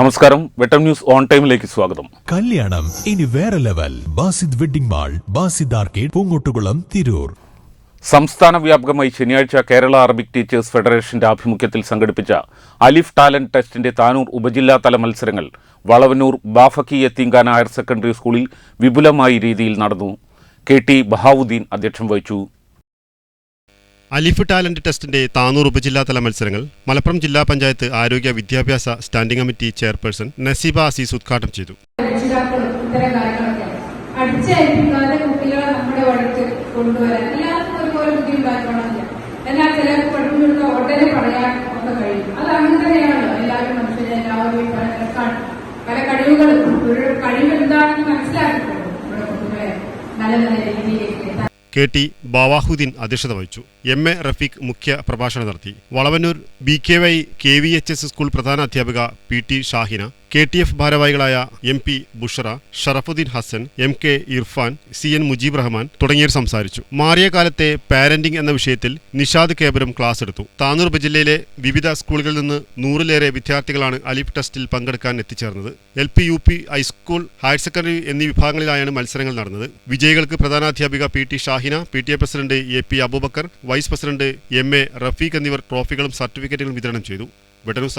നമസ്കാരം. വെട്ടം news on ടൈമിലേക്ക് സ്വാഗതം. കല്യാണം. ഇനി വേറെ level. Basid wedding mall Basid arcade Poongottukulam Tirur. സംസ്ഥാന വ്യാപകമായി ശനിയാഴ്ച കേരള അറബിക് ടീച്ചേഴ്സ് ഫെഡറേഷന്റെ ആഭിമുഖ്യത്തിൽ സംഘടിപ്പിച്ച അലിഫ് ടാലന്റ് ടെസ്റ്റിന്റെ താനൂർ ഉപജില്ലാതല മത്സരങ്ങൾ വളവന്നൂർ ബാഫക്കി എത്തിങ്കാന ഹയർ സെക്കൻഡറി സ്കൂളിൽ വിപുലമായ രീതിയിൽ നടന്നു. കെ ടി ബഹാവുദ്ദീൻ അധ്യക്ഷം വഹിച്ചു. അലിഫ് ടാലന്റ് ടെസ്റ്റിന്റെ താനൂർ ഉപജില്ലാതല മത്സരങ്ങൾ മലപ്പുറം ജില്ലാ പഞ്ചായത്ത് ആരോഗ്യ വിദ്യാഭ്യാസ standing committee chairperson Naseeba Azeez ഉദ്ഘാടനം ചെയ്തു. ഒരു കഴിവ് എന്താണെന്ന് കുട്ടികളെ നല്ല നല്ല രീതിയിലേക്ക് കെ ടി ബാവാഹുദ്ദീൻ അധ്യക്ഷത വഹിച്ചു. എം എ റഫീഖ് മുഖ്യ പ്രഭാഷണം നടത്തി. Valavannur B K Y K V H S school പ്രധാന അധ്യാപിക P T Shahina K T F ഭാരവാഹികളായ M P Bushra Sharafuddin Hasan M K Irfan C N Mujeeb Rahman തുടങ്ങിയവർ സംസാരിച്ചു. മാറിയ കാലത്തെ പാരന്റിംഗ് എന്ന വിഷയത്തിൽ നിഷാദ് കേബരും ക്ലാസ് എടുത്തു. താനൂർ ഉപജില്ലയിലെ വിവിധ സ്കൂളുകളിൽ നിന്ന് നൂറിലേറെ വിദ്യാർത്ഥികളാണ് അലിഫ് ടെസ്റ്റിൽ പങ്കെടുക്കാൻ എത്തിച്ചേർന്നത്. L P U P high school higher secondary എന്നീ വിഭാഗങ്ങളിലായാണ് മത്സരങ്ങൾ നടന്നത്. വിജയികൾക്ക് പ്രധാനാധ്യാപിക P T Shahina P T A president A P Abubakar vice president M A Rafeeq എന്നിവർ ട്രോഫികളും സർട്ടിഫിക്കറ്റുകളും വിതരണം ചെയ്തു. വെട്ടനൂസ്